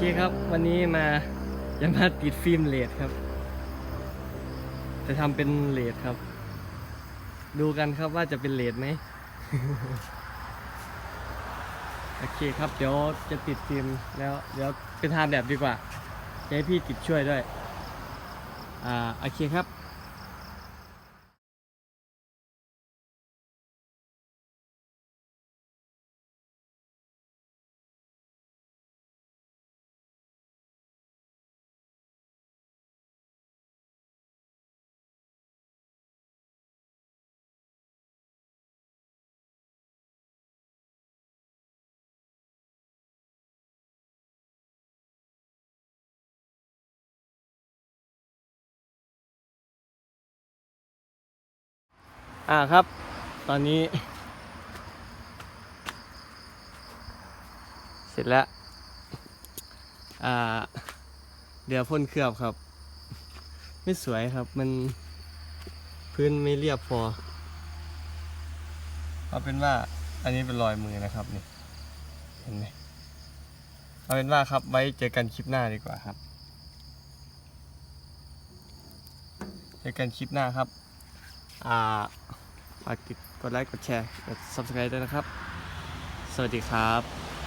คครับ วันนี้มาจะมาติดฟิล์มเลดครับ จะทำเป็นเลดครับ ดูกันครับว่าจะเป็นเลดไหมโอเคครับเดี๋ยวจะติดฟิล์มแล้วเดี๋ยวเป็นทาแบบดีกว่าจะให้พี่ติดช่วยด้วย อ่าโอเคครับ อ่าครับ ตอนนี้ เสร็จแล้ว อ่า เดี๋ยวพ่นเคลือบครับ ไม่สวยครับ มันพื้นไม่เรียบพอเอาเป็นว่าอันนี้เป็นรอยมือนะครับนี่เห็นไหมเอาเป็นว่าครับไว้เจอกันคลิปหน้าดีกว่าครับ เจอกันคลิปหน้าครับ อ่า ฝากติดกดไลค์กดแชร์กด subscribe ด้วยนะครับ สวัสดีครับ